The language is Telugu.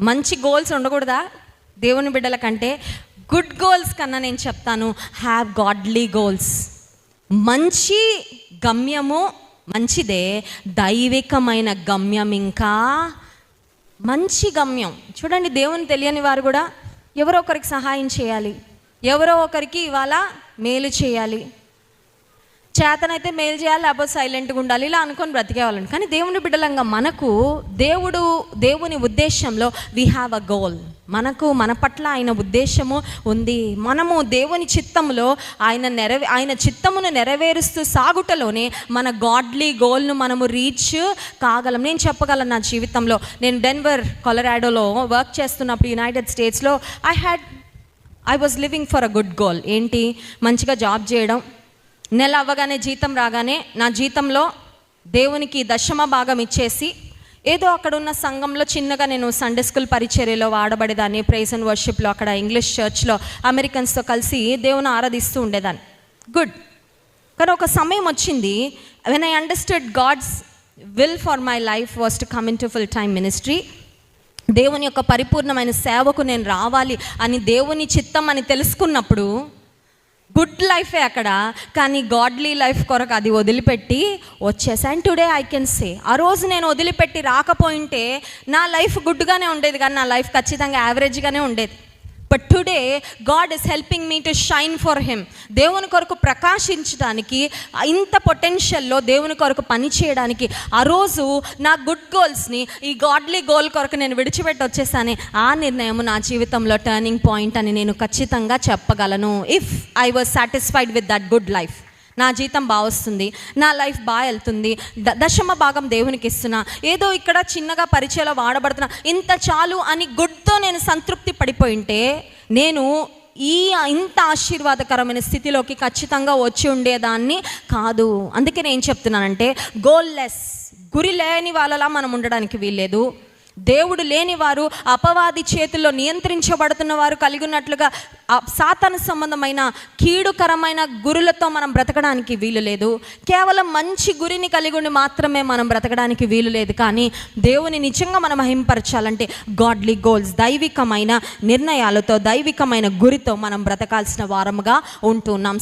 మంచి గోల్స్ ఉండకూడదా? దేవుని బిడ్డల కంటే గుడ్ గోల్స్ కన్నా నేను చెప్తాను హ్యావ్ గాడ్లీ గోల్స్ మంచి గమ్యము మంచిదే దైవికమైన గమ్యం ఇంకా మంచి గమ్యం. చూడండి దేవుని తెలియని వారు కూడా ఎవరో ఒకరికి సహాయం చేయాలి. ఎవరో ఒకరికి ఇవాళ మేలు చేయాలి. చేతనైతే మేలు చేయాలి లేకపోతే సైలెంట్గా ఉండాలి ఇలా అనుకొని బ్రతికేవాళ్ళని కానీ దేవుని బిడ్డలంగా మనకు దేవుడు దేవుని ఉద్దేశంలో వీ హ్యావ్ అ గోల్ మనకు మన పట్ల ఆయన ఉద్దేశము ఉంది. మనము దేవుని చిత్తంలో ఆయన నెరవే ఆయన చిత్తమును నెరవేరుస్తూ సాగుటలోనే మన గాడ్లీ గోల్ను మనము రీచ్ కాగలం. నేను చెప్పగలను నా జీవితంలో. నేను డెన్వర్ కొలరాడోలో వర్క్ చేస్తున్నప్పుడు యునైటెడ్ స్టేట్స్లో I had I was living for a good goal ఏంటి? మంచిగా జాబ్ చేయడం నెల అవ్వగానే జీతం రాగానే నా జీతంలో దేవునికి దశమ భాగం ఇచ్చేసి ఏదో అక్కడ ఉన్న సంఘంలో చిన్నగా నేను సండే స్కూల్ పరిచర్యలో వాడబడేదాన్ని ప్రైజ్ అండ్ వర్షిప్లో అక్కడ ఇంగ్లీష్ చర్చ్లో అమెరికన్స్తో కలిసి దేవుని ఆరాధిస్తూ ఉండేదాన్ని. గుడ్ కానీ ఒక సమయం వచ్చింది. When I understood God's will for my life was to come in to full time ministry దేవుని యొక్క పరిపూర్ణమైన సేవకు నేను రావాలి అని దేవుని చిత్తం అని తెలుసుకున్నప్పుడు గుడ్ లైఫే అక్కడ కానీ గాడ్లీ లైఫ్ కొరకు అది వదిలిపెట్టి వచ్చేసా and today I can say. ఆ రోజు నేను వదిలిపెట్టి రాకపోయింటే నా లైఫ్ గుడ్గానే ఉండేది కానీ నా లైఫ్ ఖచ్చితంగా యావరేజ్గానే ఉండేది. But today God is helping me to shine for him దేవుని కొరకు ప్రకాశించడానికి ఇంత పొటెన్షియల్లో దేవుని కొరకు పని చేయడానికి ఆ రోజు నా గుడ్ గోల్స్ని ఈ గాడ్లీ గోల్ కొరకు నేను విడిచిపెట్టి వచ్చేసాను ఆ నిర్ణయం నా జీవితంలో టర్నింగ్ పాయింట్ అని నేను ఖచ్చితంగా చెప్పగలను if I was satisfied with that good life నా జీతం బాగా వస్తుంది నా లైఫ్ బాగా వెళ్తుంది ద దశమ భాగం దేవునికి ఇస్తున్నా ఏదో ఇక్కడ చిన్నగా పరిచయలో వాడబడుతున్నా ఇంత చాలు అని గుడ్తో నేను సంతృప్తి పడిపోయింటే నేను ఈ ఇంత ఆశీర్వాదకరమైన స్థితిలోకి ఖచ్చితంగా వచ్చి ఉండేదాన్ని కాదు. అందుకే నేను చెప్తున్నానంటే గోల్లెస్ గురి లేని వాళ్ళలా మనం ఉండడానికి వీల్లేదు. దేవుడు లేని వారు అపవాది చేతుల్లో నియంత్రించబడుతున్న వారు కలిగి ఉన్నట్లుగా సాతాన సాతాను సంబంధమైన కీడుకరమైన గురులతో మనం బ్రతకడానికి వీలు లేదు. కేవలం మంచి గురిని కలిగి ఉండి మాత్రమే మనం బ్రతకడానికి వీలు లేదు. కానీ దేవుని నిజంగా మనం మహింపరచాలంటే గాడ్లీ గోల్స్ దైవికమైన నిర్ణయాలతో దైవికమైన గురితో మనం బ్రతకాల్సిన వారముగా ఉంటున్నాం